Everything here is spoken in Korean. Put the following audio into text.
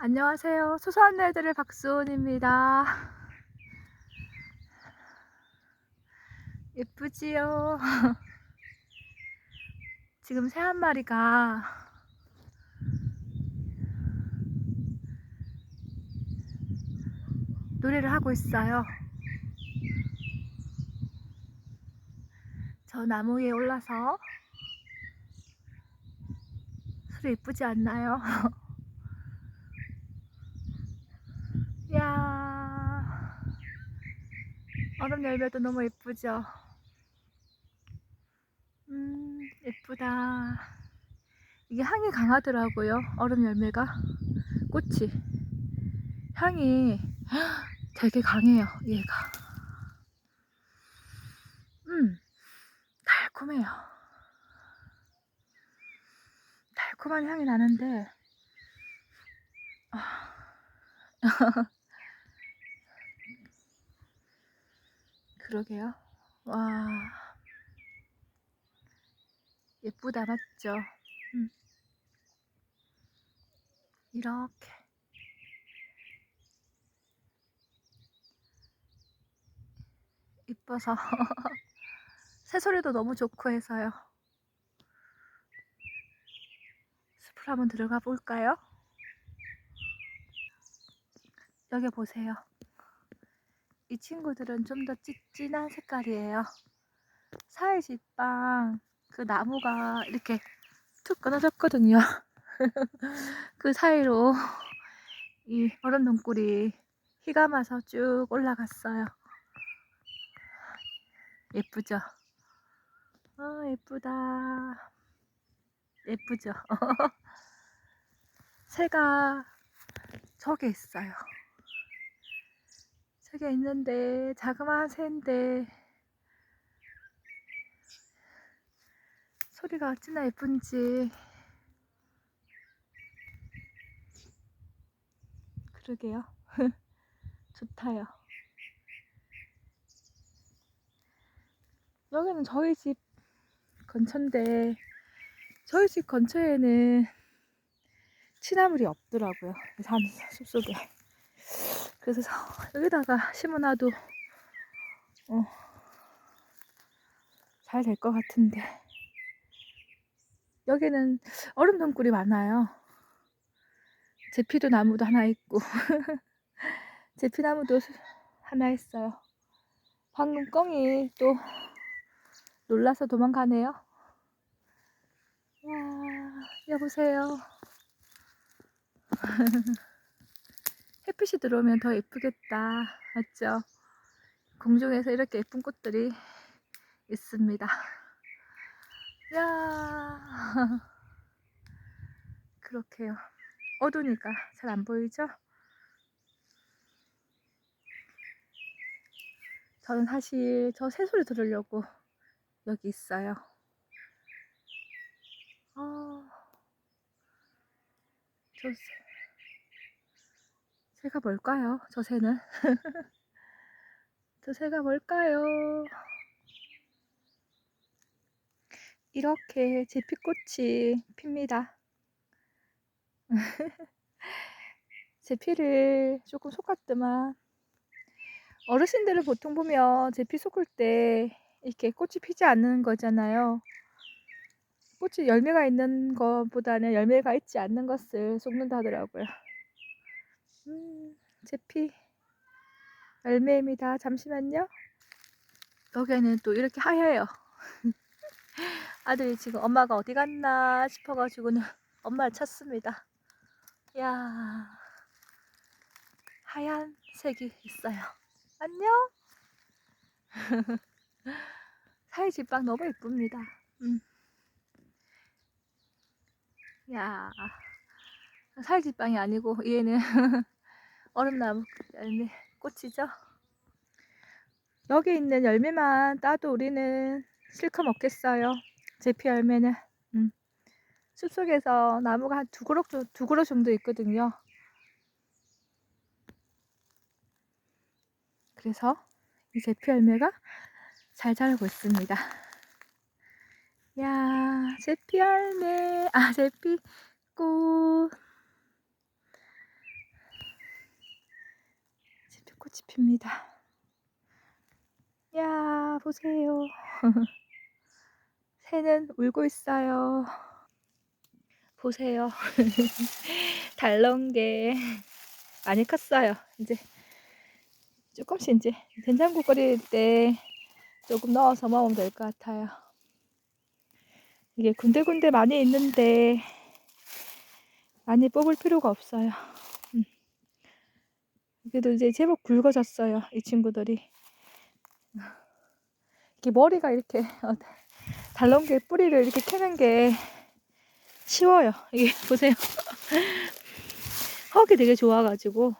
안녕하세요. 소소한 날들의 박수원입니다. 예쁘지요? 지금 새 한 마리가 노래를 하고 있어요. 저 나무 위에 올라서 소리 예쁘지 않나요? 야 얼음 열매도 너무 예쁘죠? 음, 예쁘다. 이게 향이 강하더라고요. 얼음 열매가. 꽃이. 향이 되게 강해요, 얘가. 음, 달콤해요. 달콤한 향이 나는데, 그러게요. 와. 예쁘다, 맞죠? 음. 이렇게. 이뻐서. 새소리도 너무 좋고 해서요. 숲을 한번 들어가 볼까요? 여기 보세요. 이 친구들은 좀더 진한 색깔이에요. 사이지빵 그 나무가 이렇게 툭 끊어졌거든요. 그 사이로 이 얼음 동굴이 마서 쭉 올라갔어요. 예쁘죠? 아, 예쁘다. 예쁘죠? 새가 저기 있어요. 저기 있는데, 자그마한 새인데, 소리가 어찌나 예쁜지. 그러게요. 좋다요. 여기는 저희 집 근처인데, 저희 집 근처에는 취나물이 없더라고요. 산 숲속에. 그래서 여기다가 심어놔도, 어, 잘 될 것 같은데. 여기는 얼음 동굴이 많아요. 제피도 나무도 하나 있고, 제피나무도 하나 있어요. 방금 꿩이 또 놀라서 도망가네요. 와, 여보세요. 햇빛이 들어오면 더 예쁘겠다. 맞죠? 공중에서 이렇게 예쁜 꽃들이 있습니다. 야 그렇게요. 어두우니까 잘 안 보이죠? 저는 사실 저 새소리 들으려고 여기 있어요. 아, 저 새, 새가 뭘까요? 저 새는? 저 새가 뭘까요? 이렇게 제피꽃이 핍니다. 제피를 조금 속았더만 어르신들을 보통 보면 제피 속을 때 이렇게 꽃이 피지 않는 거잖아요. 꽃이 열매가 있는 것보다는 열매가 있지 않는 것을 속는다 하더라고요. 음, 제피 열매입니다. 잠시만요. 여기에는 또 이렇게 하얘요. 아들이 지금 엄마가 어디 갔나 싶어가지고는 엄마를 찾습니다. 야 하얀 색이 있어요. 안녕. 사이집빵 너무 예쁩니다. 음. 야 사이집빵이 아니고 얘는 얼음나무 열매 꽃이죠. 여기 있는 열매만 따도 우리는 실컷 먹겠어요. 제피 열매는. 음. 숲속에서 나무가 한 두 그루, 두 그루 정도 있거든요. 그래서 이 제피 열매가 잘 자라고 있습니다. 야, 제피 열매, 아, 제피 꽃. 핍니다. 야, 보세요. 새는 울고 있어요. 보세요. 달렁게 많이 컸어요. 이제 조금씩 이제 된장국 끓일 때 조금 넣어서 먹으면 될 것 같아요. 이게 군데군데 많이 있는데 많이 뽑을 필요가 없어요. 음. 그래도 이제 제법 굵어졌어요. 이 친구들이. 이렇게 머리가 이렇게 어, 달렁게 뿌리를 이렇게 캐는 게 쉬워요. 이게 보세요. 흙이 되게 좋아가지고